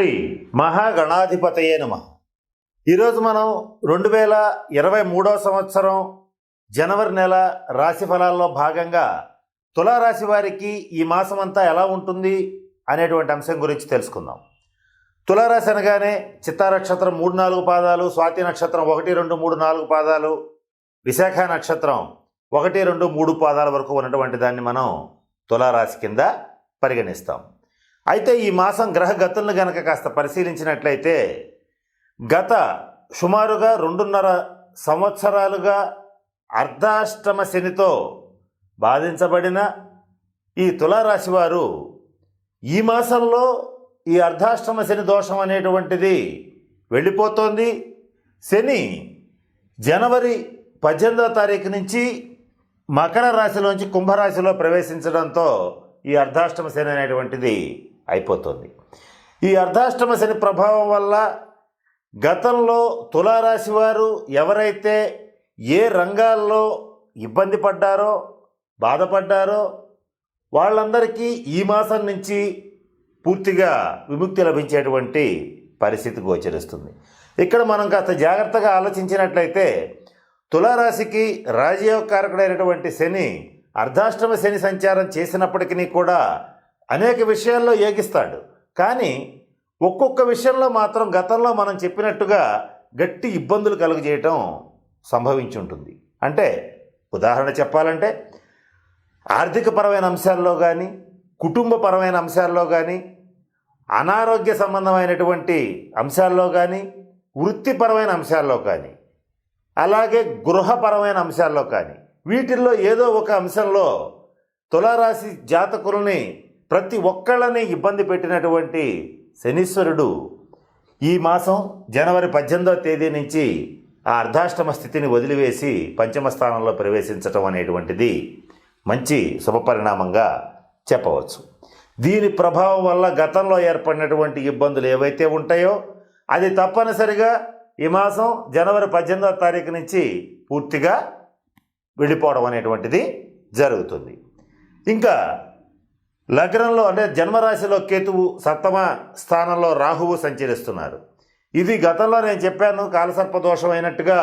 శ్రీ మహాగణాధిపతయే నమ. ఈరోజు మనం రెండు వేల ఇరవై మూడవ సంవత్సరం జనవరి నెల రాశి ఫలాల్లో భాగంగా తులారాశి వారికి ఈ మాసం అంతా ఎలా ఉంటుంది అనేటువంటి అంశం గురించి తెలుసుకుందాం. తులారాశి అనగానే చిత్తా నక్షత్రం మూడు నాలుగు పాదాలు స్వాతి నక్షత్రం ఒకటి రెండు మూడు నాలుగు పాదాలు విశాఖ నక్షత్రం ఒకటి రెండు మూడు పాదాల వరకు ఉన్నటువంటి దాన్ని మనం తులారాశి కింద పరిగణిస్తాం. అయితే ఈ మాసం గ్రహ గతులను గనక కాస్త పరిశీలించినట్లయితే గత సుమారుగా రెండున్నర సంవత్సరాలుగా అర్ధాష్టమ శనితో బాధించబడిన ఈ తులారాశి వారు ఈ మాసంలో ఈ అర్ధాష్టమ శని దోషం అనేటువంటిది వెళ్ళిపోతోంది. శని జనవరి పద్దెనిమిదవ తారీఖు నుంచి మకర రాశిలోంచి కుంభరాశిలో ప్రవేశించడంతో ఈ అర్ధాష్టమ శని అనేటువంటిది అయిపోతుంది. ఈ అర్ధాష్టమ శని ప్రభావం వల్ల గతంలో తులారాశి వారు ఎవరైతే ఏ రంగాల్లో ఇబ్బంది పడ్డారో బాధపడ్డారో వాళ్ళందరికీ ఈ మాసం నుంచి పూర్తిగా విముక్తి లభించేటువంటి పరిస్థితి గోచరిస్తుంది. ఇక్కడ మనం కాస్త జాగ్రత్తగా ఆలోచించినట్లయితే తులారాశికి రాజయోగకారకుడైనటువంటి శని అర్ధాష్టమ శని సంచారం చేసినప్పటికీ కూడా అనేక విషయాల్లో ఏగిస్తాడు. కానీ ఒక్కొక్క విషయంలో మాత్రం గతంలో మనం చెప్పినట్టుగా గట్టి ఇబ్బందులు కలుగజేయటం సంభవించి ఉంటుంది అంటే ఉదాహరణ చెప్పాలంటే ఆర్థికపరమైన అంశాల్లో కానీ కుటుంబపరమైన అంశాల్లో కానీ అనారోగ్య సంబంధమైనటువంటి అంశాల్లో కానీ వృత్తిపరమైన అంశాల్లో కానీ అలాగే గృహపరమైన అంశాల్లో కానీ వీటిల్లో ఏదో ఒక అంశంలో తులారాశి జాతకులని ప్రతి ఒక్కళ్ళని ఇబ్బంది పెట్టినటువంటి శనీశ్వరుడు ఈ మాసం జనవరి పద్దెనిమిదవ తేదీ నుంచి ఆ అర్ధాష్టమ స్థితిని వదిలివేసి పంచమ స్థానంలో ప్రవేశించటం అనేటువంటిది మంచి శుభపరిణామంగా చెప్పవచ్చు. దీని ప్రభావం వల్ల గతంలో ఏర్పడినటువంటి ఇబ్బందులు ఏవైతే ఉంటాయో అది తప్పనిసరిగా ఈ మాసం జనవరి పద్దెనిమిదవ తారీఖు నుంచి పూర్తిగా వెళ్ళిపోవడం అనేటువంటిది జరుగుతుంది. ఇంకా లగ్నంలో అంటే జన్మరాశిలో కేతువు సప్తమ స్థానంలో రాహువు సంచరిస్తున్నారు. ఇది గతంలో నేను చెప్పాను కాలసర్ప దోషం అయినట్టుగా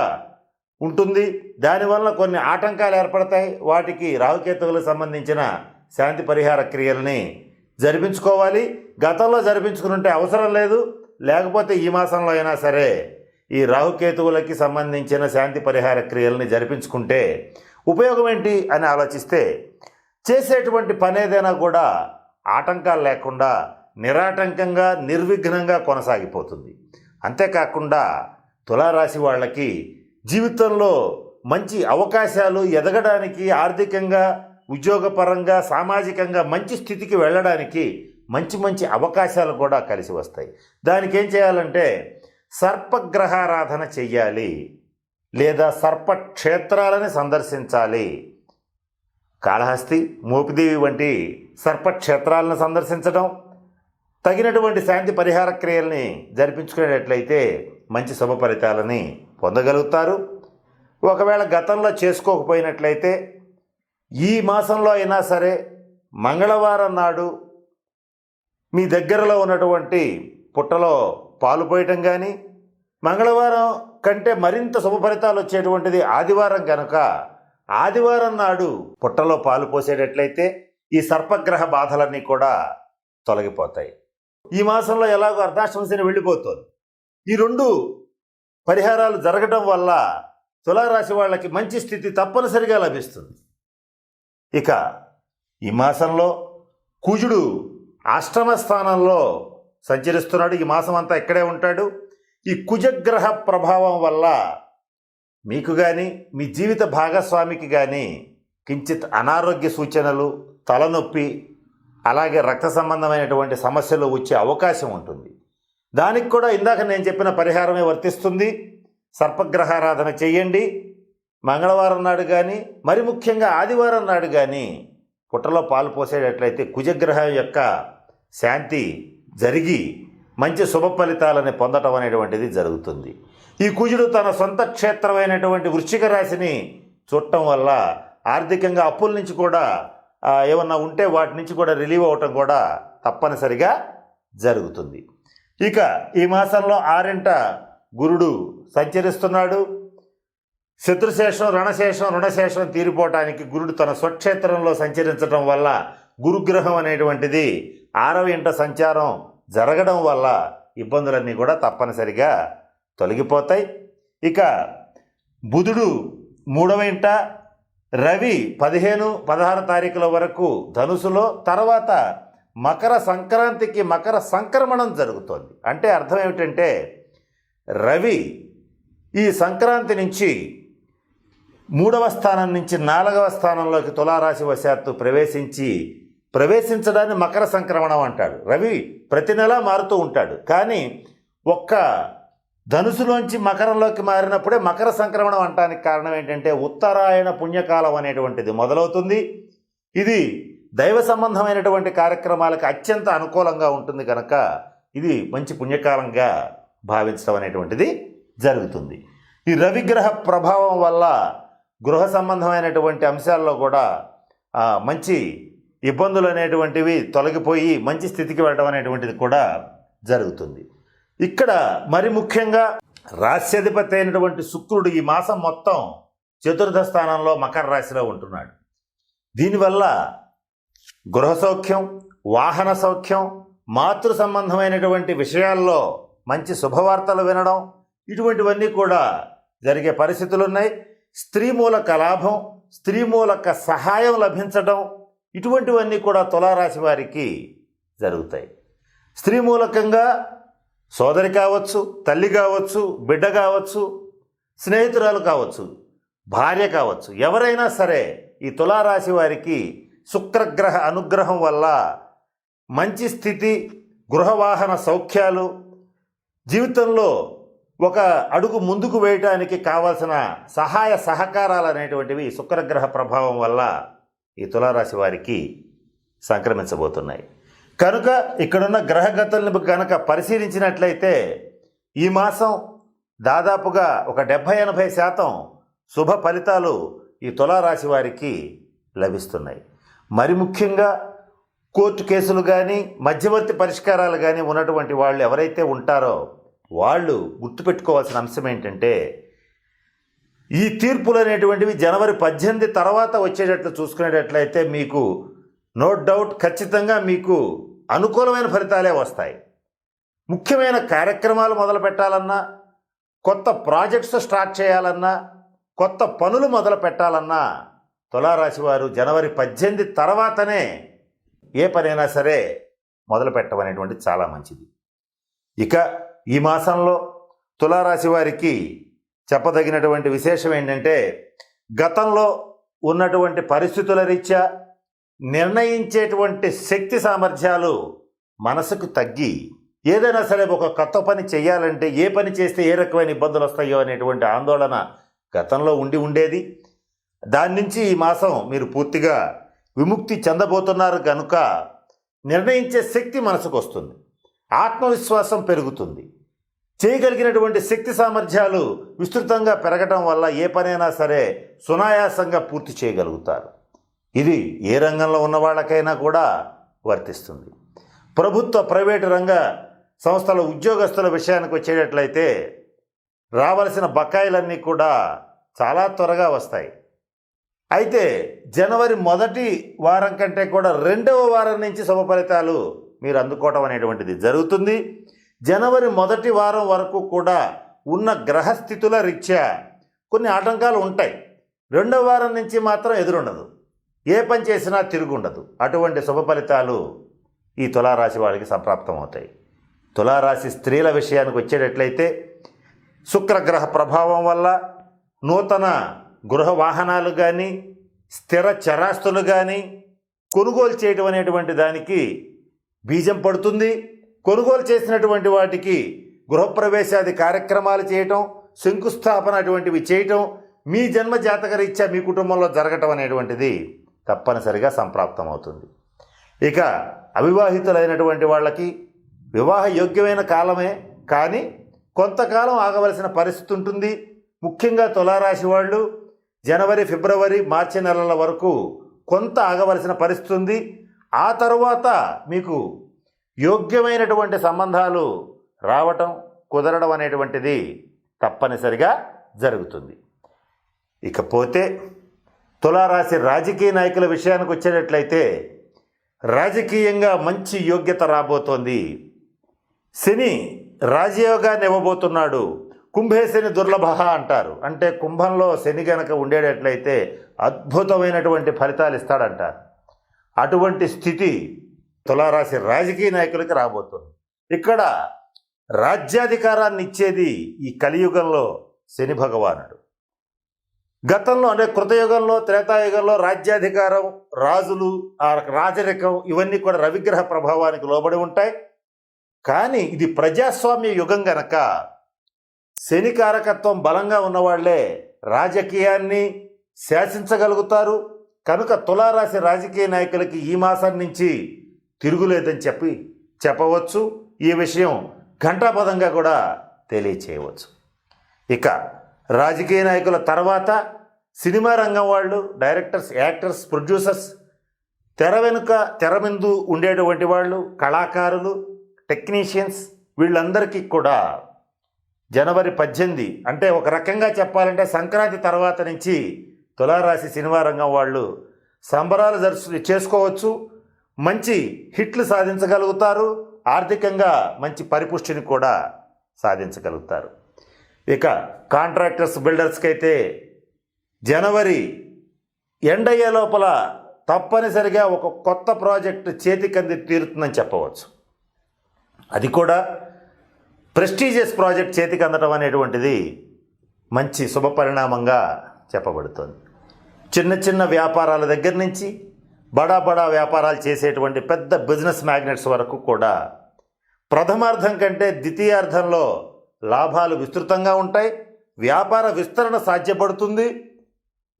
ఉంటుంది. దానివల్ల కొన్ని ఆటంకాలు ఏర్పడతాయి. వాటికి రాహుకేతువులకు సంబంధించిన శాంతి పరిహార క్రియల్ని జరిపించుకోవాలి. గతంలో జరిపించుకుంటే అవసరం లేదు. లేకపోతే ఈ మాసంలో అయినా సరే ఈ రాహుకేతువులకి సంబంధించిన శాంతి పరిహార క్రియల్ని జరిపించుకుంటే ఉపయోగం ఏంటి అని ఆలోచిస్తే చేసేటువంటి పని ఏదైనా కూడా ఆటంకాలు లేకుండా నిరాటంకంగా నిర్విఘ్నంగా కొనసాగిపోతుంది. అంతేకాకుండా తులారాశి వాళ్ళకి జీవితంలో మంచి అవకాశాలు ఎదగడానికి ఆర్థికంగా ఉద్యోగపరంగా సామాజికంగా మంచి స్థితికి వెళ్ళడానికి మంచి మంచి అవకాశాలు కూడా కలిసి వస్తాయి. దానికి ఏం చేయాలంటే సర్పగ్రహారాధన చెయ్యాలి లేదా సర్ప క్షేత్రాలని సందర్శించాలి. కాళహస్తి మోపిదేవి వంటి సర్పక్షేత్రాలను సందర్శించడం తగినటువంటి శాంతి పరిహార క్రియల్ని జరిపించుకునేటట్లయితే మంచి శుభ ఫలితాలని పొందగలుగుతారు. ఒకవేళ గతంలో చేసుకోకపోయినట్లయితే ఈ మాసంలో అయినా సరే మంగళవారం నాడు మీ దగ్గరలో ఉన్నటువంటి పుట్టలో పాలు పోయటం కానీ మంగళవారం కంటే మరింత శుభ ఫలితాలు వచ్చేటువంటిది ఆదివారం కనుక ఆదివారం నాడు పుట్టలో పాలు పోసేటట్లయితే ఈ సర్పగ్రహ బాధలన్నీ కూడా తొలగిపోతాయి. ఈ మాసంలో ఎలాగో అర్ధాష్టమ శని వెళ్ళిపోతుంది. ఈ రెండు పరిహారాలు జరగడం వల్ల తులారాశి వాళ్ళకి మంచి స్థితి తప్పనిసరిగా లభిస్తుంది. ఇక ఈ మాసంలో కుజుడు అష్టమ స్థానంలో సంచరిస్తున్నాడు. ఈ మాసం అంతా ఇక్కడే ఉంటాడు. ఈ కుజగ్రహ ప్రభావం వల్ల మీకు కానీ మీ జీవిత భాగస్వామికి కానీ కించిత్ అనారోగ్య సూచనలు తలనొప్పి అలాగే రక్త సంబంధమైనటువంటి సమస్యలు వచ్చే అవకాశం ఉంటుంది. దానికి కూడా ఇందాక నేను చెప్పిన పరిహారమే వర్తిస్తుంది. సర్పగ్రహారాధన చేయండి. మంగళవారం నాడు కానీ మరి ముఖ్యంగా ఆదివారం నాడు కానీ పుట్టలో పాలు పోసేటట్లయితే కుజగ్రహం యొక్క శాంతి జరిగి మంచి శుభ ఫలితాలని పొందటం అనేటువంటిది జరుగుతుంది. ఈ కుజుడు తన సొంత క్షేత్రమైనటువంటి వృశ్చిక రాశిని చూడటం వల్ల ఆర్థికంగా అప్పుల నుంచి కూడా ఏమన్నా ఉంటే వాటి నుంచి కూడా రిలీవ్ అవ్వటం కూడా తప్పనిసరిగా జరుగుతుంది. ఇక ఈ మాసంలో ఆరింట గురుడు సంచరిస్తున్నాడు. శత్రుశేషం రణశేషం రుణశేషం తీరిపోవటానికి గురుడు తన స్వక్షేత్రంలో సంచరించడం వల్ల గురుగ్రహం అనేటువంటిది ఆరవ ఇంట సంచారం జరగడం వల్ల ఇబ్బందులన్నీ కూడా తప్పనిసరిగా తొలగిపోతాయి. ఇక బుధుడు మూడవ ఇంట రవి పదిహేను పదహారు తారీఖుల వరకు ధనుసులో తర్వాత మకర సంక్రాంతికి మకర సంక్రమణం జరుగుతోంది. అంటే అర్థం ఏమిటంటే రవి ఈ సంక్రాంతి నుంచి మూడవ స్థానం నుంచి నాలుగవ స్థానంలోకి తులారాశి వశాత్తు ప్రవేశించి ప్రవేశించడాన్ని మకర సంక్రమణం అంటాడు. రవి ప్రతి నెలా మారుతూ ఉంటాడు. కానీ ఒక్క ధనుసులోంచి మకరంలోకి మారినప్పుడే మకర సంక్రమణం అంటానికి కారణం ఏంటంటే ఉత్తరాయణ పుణ్యకాలం అనేటువంటిది మొదలవుతుంది. ఇది దైవ సంబంధమైనటువంటి కార్యక్రమాలకు అత్యంత అనుకూలంగా ఉంటుంది కనుక ఇది మంచి పుణ్యకాలంగా భావించడం అనేటువంటిది జరుగుతుంది. ఈ రవిగ్రహ ప్రభావం వల్ల గృహ సంబంధమైనటువంటి అంశాల్లో కూడా మంచి ఇబ్బందులు అనేటువంటివి తొలగిపోయి మంచి స్థితికి వెళ్ళడం అనేటువంటిది కూడా జరుగుతుంది. ఇక్కడ మరి ముఖ్యంగా రాశ్యాధిపతి అయినటువంటి శుక్రుడు ఈ మాసం మొత్తం చతుర్థ స్థానంలో మకర రాశిలో ఉంటున్నాడు. దీనివల్ల గృహ సౌఖ్యం వాహన సౌఖ్యం మాతృ సంబంధమైనటువంటి విషయాల్లో మంచి శుభవార్తలు వినడం ఇటువంటివన్నీ కూడా జరిగే పరిస్థితులు ఉన్నాయి స్త్రీ మూలక లాభం స్త్రీ మూలక సహాయం లభించడం ఇటువంటివన్నీ కూడా తులారాశి వారికి జరుగుతాయి. స్త్రీ మూలకంగా సోదరి కావచ్చు తల్లి కావచ్చు బిడ్డ కావచ్చు స్నేహితురాలు కావచ్చు భార్య కావచ్చు ఎవరైనా సరే ఈ తులారాశి వారికి శుక్రగ్రహ అనుగ్రహం వల్ల మంచి స్థితి గృహవాహన సౌఖ్యాలు జీవితంలో ఒక అడుగు ముందుకు వేయటానికి కావాల్సిన సహాయ సహకారాలు అనేటువంటివి శుక్రగ్రహ ప్రభావం వల్ల ఈ తులారాశి వారికి సంక్రమించబోతున్నాయి. కనుక ఇక్కడున్న గ్రహగతులను కనుక పరిశీలించినట్లయితే ఈ మాసం దాదాపుగా ఒక డెబ్భై ఎనభై శాతం శుభ ఫలితాలు ఈ తులారాశి వారికి లభిస్తున్నాయి. మరి ముఖ్యంగా కోర్టు కేసులు కానీ మధ్యవర్తి పరిష్కారాలు కానీ ఉన్నటువంటి వాళ్ళు ఎవరైతే ఉంటారో వాళ్ళు గుర్తుపెట్టుకోవాల్సిన అంశం ఏంటంటే ఈ తీర్పులు అనేటువంటివి జనవరి పద్దెనిమిది తర్వాత వచ్చేటట్లు చూసుకునేటట్లయితే మీకు నో డౌట్ ఖచ్చితంగా మీకు అనుకూలమైన ఫలితాలే వస్తాయి. ముఖ్యమైన కార్యక్రమాలు మొదలు పెట్టాలన్నా కొత్త ప్రాజెక్ట్స్ స్టార్ట్ చేయాలన్నా కొత్త పనులు మొదలు పెట్టాలన్నా తులారాశి వారు జనవరి పద్దెనిమిది తర్వాతనే ఏ పనైనా సరే మొదలు పెట్టమనేటువంటి చాలా మంచిది. ఇక ఈ మాసంలో తులారాశి వారికి చెప్పదగినటువంటి విశేషం ఏంటంటే గతంలో ఉన్నటువంటి పరిస్థితుల రీత్యా నిర్ణయించేటువంటి శక్తి సామర్థ్యాలు మనసుకు తగ్గి ఏదైనా సరే ఒక కొత్త పని చేయాలంటే ఏ పని చేస్తే ఏ రకమైన ఇబ్బందులు వస్తాయో అనేటువంటి ఆందోళన గతంలో ఉండి ఉండేది. దాని నుంచి ఈ మాసం మీరు పూర్తిగా విముక్తి చెందబోతున్నారు కనుక నిర్ణయించే శక్తి మనసుకు వస్తుంది. ఆత్మవిశ్వాసం పెరుగుతుంది. చేయగలిగినటువంటి శక్తి సామర్థ్యాలు విస్తృతంగా పెరగటం వల్ల ఏ పనైనా సరే సునాయాసంగా పూర్తి చేయగలుగుతారు. ఇది ఏ రంగంలో ఉన్న వాళ్ళకైనా కూడా వర్తిస్తుంది. ప్రభుత్వ ప్రైవేటు రంగ సంస్థల ఉద్యోగస్తుల విషయానికి వచ్చేటట్లయితే రావలసిన బకాయిలన్నీ కూడా చాలా త్వరగా వస్తాయి. అయితే జనవరి మొదటి వారం కంటే కూడా రెండవ వారం నుంచి శుభ ఫలితాలు మీరు అందుకోవటం అనేటువంటిది జరుగుతుంది. జనవరి మొదటి వారం వరకు కూడా ఉన్న గ్రహస్థితుల రీత్యా కొన్ని ఆటంకాలు ఉంటాయి. రెండవ వారం నుంచి మాత్రం ఎదురుండదు. ఏ పని చేసినా తిరుగుండదు. అటువంటి శుభ ఫలితాలు ఈ తులారాశి వాళ్ళకి సంప్రాప్తం అవుతాయి తులారాశి స్త్రీల విషయానికి వచ్చేటట్లయితే శుక్రగ్రహ ప్రభావం వల్ల నూతన గృహ వాహనాలు కానీ స్థిర చరాస్తులు కానీ కొనుగోలు చేయడం అనేటువంటి దానికి బీజం పడుతుంది. కొనుగోలు చేసినటువంటి వాటికి గృహప్రవేశాది కార్యక్రమాలు చేయటం శంకుస్థాపన అటువంటివి చేయటం మీ జన్మ జాతకరీత్యా మీ కుటుంబంలో జరగటం అనేటువంటిది తప్పనిసరిగా సంప్రాప్తమవుతుంది. ఇక అవివాహితులైనటువంటి వాళ్ళకి వివాహ యోగ్యమైన కాలమే కానీ కొంతకాలం ఆగవలసిన పరిస్థితి ఉంటుంది. ముఖ్యంగా తులారాశి వాళ్ళు జనవరి ఫిబ్రవరి మార్చి నెలల వరకు కొంత ఆగవలసిన పరిస్థితి ఉంది. ఆ తరువాత మీకు యోగ్యమైనటువంటి సంబంధాలు రావటం కుదరడం అనేటువంటిది తప్పనిసరిగా జరుగుతుంది. ఇకపోతే తులారాశి రాజకీయ నాయకుల విషయానికి వచ్చేటట్లయితే రాజకీయంగా మంచి యోగ్యత రాబోతోంది. శని రాజయోగాన్ని ఇవ్వబోతున్నాడు. కుంభేశని దుర్లభ అంటారు. అంటే కుంభంలో శని గనక ఉండేటట్లయితే అద్భుతమైనటువంటి ఫలితాలు ఇస్తాడంటారు. అటువంటి స్థితి తులారాశి రాజకీయ నాయకులకి రాబోతుంది. ఇక్కడ రాజ్యాధికారాన్ని ఇచ్చేది ఈ కలియుగంలో శని భగవానుడు. గతంలో అంటే కృతయుగంలో త్రేతాయుగంలో రాజ్యాధికారం రాజులు ఆ రాజరికం ఇవన్నీ కూడా రవిగ్రహ ప్రభావానికి లోబడి ఉంటాయి. కానీ ఇది ప్రజాస్వామ్య యుగం గనక శని కారకత్వం బలంగా ఉన్నవాళ్ళే రాజకీయాన్ని శాసించగలుగుతారు. కనుక తులారాశి రాజకీయ నాయకులకి ఈ మాసం నుంచి తిరుగులేదని చెప్పి చెప్పవచ్చు. ఈ విషయం ఘంటాపదంగా కూడా తెలియచేయవచ్చు. ఇక రాజకీయ నాయకుల తర్వాత సినిమా రంగం వాళ్ళు డైరెక్టర్స్ యాక్టర్స్ ప్రొడ్యూసర్స్ తెర వెనుక తెర ముందు ఉండేటువంటి వాళ్ళు కళాకారులు టెక్నీషియన్స్ వీళ్ళందరికీ కూడా జనవరి పద్దెనిమిది అంటే ఒక రకంగా చెప్పాలంటే సంక్రాంతి తర్వాత నుంచి తులారాశి సినిమా రంగం వాళ్ళు సంబరాలు జరుపు చేసుకోవచ్చు. మంచి హిట్లు సాధించగలుగుతారు. ఆర్థికంగా మంచి పరిపుష్టిని కూడా సాధించగలుగుతారు. ఇక కాంట్రాక్టర్స్ బిల్డర్స్కి అయితే జనవరి ఎండ్ అయ్యే లోపల తప్పనిసరిగా ఒక కొత్త ప్రాజెక్టు చేతికంది తీరుతుందని చెప్పవచ్చు. అది కూడా ప్రెస్టీజియస్ ప్రాజెక్ట్ చేతికి అనేటువంటిది మంచి శుభ పరిణామంగా చెప్పబడుతోంది. చిన్న చిన్న వ్యాపారాల దగ్గర నుంచి బడా బడా వ్యాపారాలు చేసేటువంటి పెద్ద బిజినెస్ మ్యాగ్నెట్స్ వరకు కూడా ప్రథమార్థం కంటే ద్వితీయార్థంలో లాభాలు విస్తృతంగా ఉంటాయి వ్యాపార విస్తరణ సాధ్యపడుతుంది.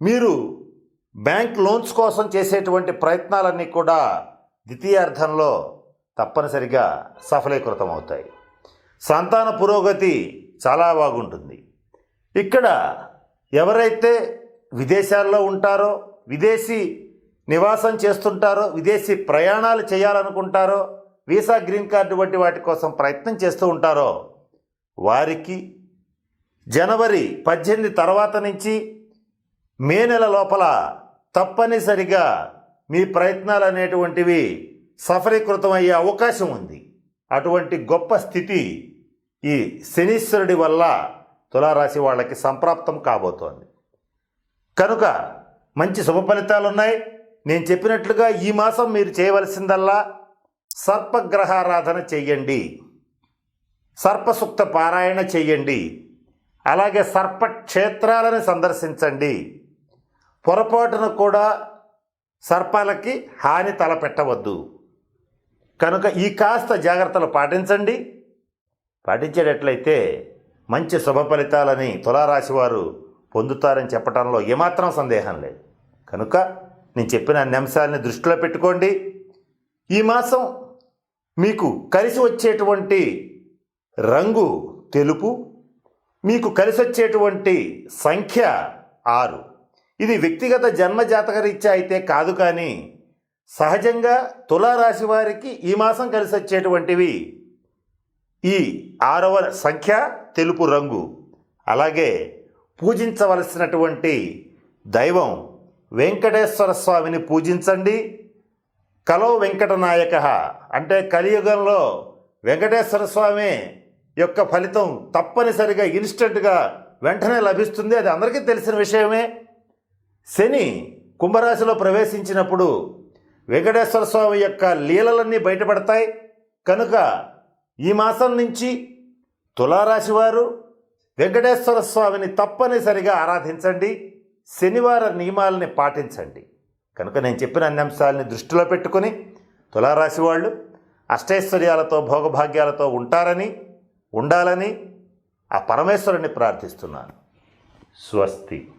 మీరు బ్యాంక్ లోన్స్ కోసం చేసేటువంటి ప్రయత్నాలన్నీ కూడా ద్వితీయార్థంలో తప్పనిసరిగా సఫలీకృతం అవుతాయి సంతాన పురోగతి చాలా బాగుంటుంది. ఇక్కడ ఎవరైతే విదేశాల్లో ఉంటారో విదేశీ నివాసం చేస్తుంటారో విదేశీ ప్రయాణాలు చేయాలనుకుంటారో వీసా గ్రీన్ కార్డు వంటి వాటి కోసం ప్రయత్నం చేస్తూ ఉంటారో వారికి జనవరి పద్దెనిమిది తర్వాత నుంచి మే నెల లోపల తప్పనిసరిగా మీ ప్రయత్నాలు అనేటువంటివి సఫలీకృతం అయ్యే అవకాశం ఉంది. అటువంటి గొప్ప స్థితి ఈ శనీశ్వరుడి వల్ల తులారాశి వాళ్ళకి సంప్రాప్తం కాబోతోంది. కనుక మంచి శుభ ఫలితాలు ఉన్నాయి. నేను చెప్పినట్లుగా ఈ మాసం మీరు చేయవలసిందల్లా సర్పగ్రహారాధన చెయ్యండి సర్పసుక్త పారాయణ చెయ్యండి అలాగే సర్ప క్షేత్రాలను సందర్శించండి. పొరపాటున కూడా సర్పాలకి హాని తలపెట్టవద్దు. కనుక ఈ కాస్త జాగ్రత్తలు పాటించండి. పాటించేటట్లయితే మంచి శుభ ఫలితాలని తులారాశి వారు పొందుతారని చెప్పడంలో ఏమాత్రం సందేహం లేదు. కనుక నేను చెప్పిన అన్ని అంశాలని దృష్టిలో పెట్టుకోండి. ఈ మాసం మీకు కలిసి వచ్చేటువంటి రంగు తెలుపు మీకు కలిసొచ్చేటువంటి సంఖ్య ఆరు. ఇది వ్యక్తిగత జన్మజాతక రీత్యా అయితే కాదు కానీ సహజంగా తులారాశి వారికి ఈ మాసం కలిసి వచ్చేటువంటివి ఈ ఆరవ సంఖ్య తెలుపు రంగు. అలాగే పూజించవలసినటువంటి దైవం వెంకటేశ్వర స్వామిని పూజించండి. కలో వెంకటనాయక. అంటే కలియుగంలో వెంకటేశ్వర స్వామి యొక్క ఫలితం తప్పనిసరిగా ఇన్స్టెంట్గా వెంటనే లభిస్తుంది. అది అందరికీ తెలిసిన విషయమే. శని కుంభరాశిలో ప్రవేశించినప్పుడు వెంకటేశ్వర స్వామి యొక్క లీలలన్నీ బయటపడతాయి. కనుక ఈ మాసం నుంచి తులారాశి వారు వెంకటేశ్వర స్వామిని తప్పనిసరిగా ఆరాధించండి. శనివార నియమాలని పాటించండి. కనుక నేను చెప్పిన అన్ని అంశాలని దృష్టిలో పెట్టుకొని తులారాశి వాళ్ళు అష్టైశ్వర్యాలతో భోగభాగ్యాలతో ఉంటారని ఉండాలని ఆ పరమేశ్వరుని ప్రార్థిస్తున్నాను. స్వస్తి.